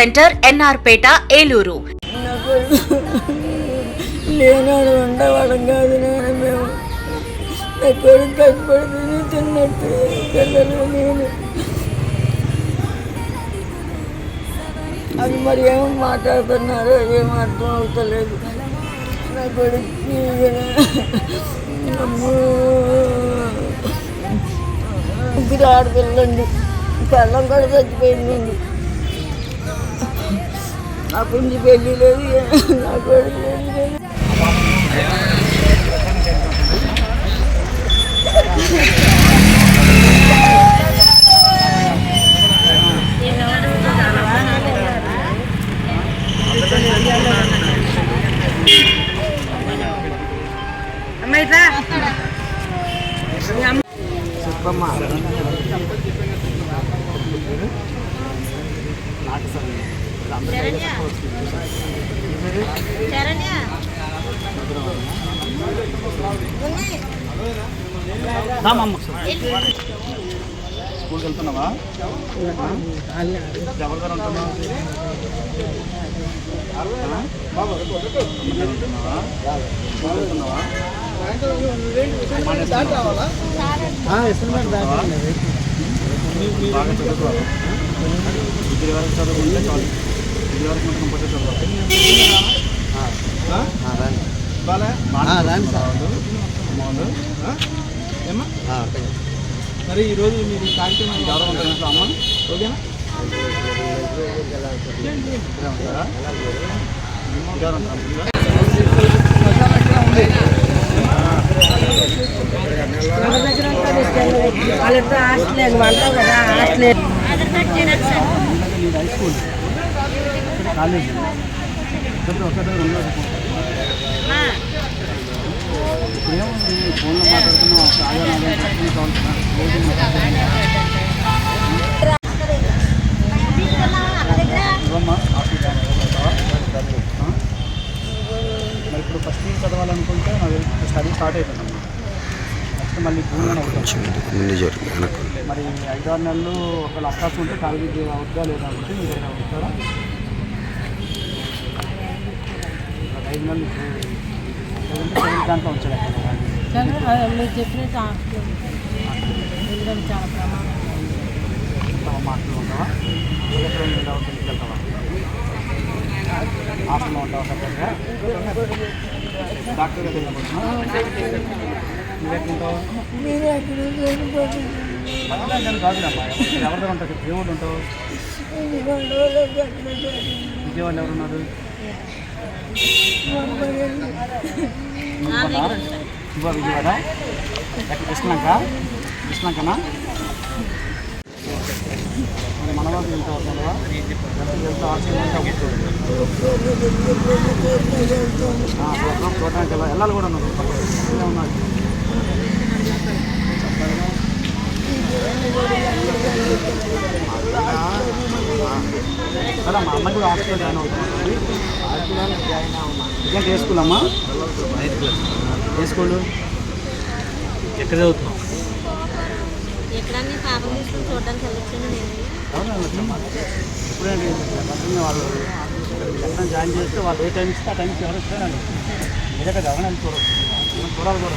centre NR Peta Eluru. లేనాడు ఉండవాళ్ళం కాదు నేను మేము. నా కొడుకు కష్టపడుతుంది తిన్నట్టు పిల్లలు నేను. అది మరి ఏమో మాట్లాడుతున్నారో ఏం అర్థం అవుతలేదు. నా కొడుకు అమ్మో. ముగ్గురు ఆడపిల్లండి పిల్లం కూడా చచ్చిపోయిందండి నా పుంజి పెళ్ళి లేదు నా కొడుకు లేదు స్కూల్కి వెళ్తున్నావా ఎవరి దగ్గర ఉంటున్నావు ఉంటున్నావా స్కూల్కి వెళ్తున్నావా బాగా చదువుకోవాలి. డిగ్రీ వరకు చదువుకుంటే చాలు. డిగ్రీ వరకు మొత్తం ఏమ్మా? మరి ఈరోజు మీరు కార్యక్రమం ఇంట్లో అమ్మ? ఓకేనా? వాళ్ళతో హాస్టల్ అంటావు కదా హాస్టల్. ఇది హై స్కూల్. కాలేజ్. ఇద్దరు ఒక దగ్గర ఉండదు ఇప్పుడు ఏముంది ఫోన్లో మాట్లాడుతున్నాం. ఒక ఆధార్ ఆధార్ కావాల్సిన రోజు? మరి ఇప్పుడు ఫస్ట్ ఇయర్ చదవాలనుకుంటే నాకు స్టడీ స్టార్ట్ అవుతుందమ్మా నెక్స్ట్ మళ్ళీ అవుతుంది మరి ఐదారు నెలలు ఒకవేళ అవకాశం ఉంటే కాలేజీ అవుద్దా లేదా అంటే మీరు అవుతారా ఒక ఐదు నెలలు దాంట్లో ఉంచాలి మీరు చెప్పినట్టు హాస్టల్ వెళ్ళడం చాలా ప్రమాదం ఉంటావా వెళ్తావా హాస్టల్లో ఉంటావా సపరేట్గా డాక్టర్ ఉంటావు దేవుడు ఉంటావు విజయవాడ ఎవరున్నారు శివ విజయవాడ ఎక్కడ కృష్ణంక కృష్ణంకనా మరి మన వెళ్తా వస్తున్నావా వెళ్తా ఆశ్చర్యం చూడటానికి వెళ్ళాలి కూడా ఉన్నారు ఉన్నారు సరే మా అమ్మాయి కూడా హాస్పిటల్ జాయిన్ అవుతుంది. ఇదేంటి ఏ స్కూల్ అమ్మా ఏ స్కూల్? ఎక్కడ చదువుతున్నావు? ఎక్కడన్నా పాపం తీసుకుని చూడడానికి వెళ్ళొచ్చాను నేను. అవునా వెళ్ళొచ్చమ్మా. ఇప్పుడేంటి? పక్కనే వాళ్ళు ఎక్కడ జాయిన్ చేస్తే వాళ్ళు ఏ టైం ఇస్తే ఆ టైంకి ఎవరు ఇస్తారండి మీ దగ్గర గవర్నెన్స్ చూడవచ్చు మనం చూడాలి కూడా.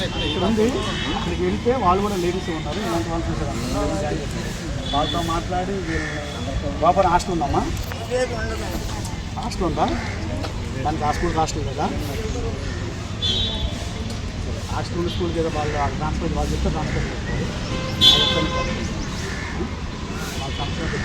ఇక్కడ ఉంది ఇక్కడికి వెళ్తే వాళ్ళు కూడా లేడీస్ ఉన్నారు. ఇలాంటి వాళ్ళు చూసారు? వాళ్ళతో మాట్లాడి బాబా హాస్టల్ ఉందమ్మా? హాస్టల్ ఉందా? దానికి హాస్టల్ హాస్టల్ కదా హాస్టల్ స్కూల్ కదా వాళ్ళు ట్రాన్స్ఫర్ వాళ్ళు చెప్తే ట్రాన్స్ఫర్ చేస్తారు వాళ్ళ సంస్కృతి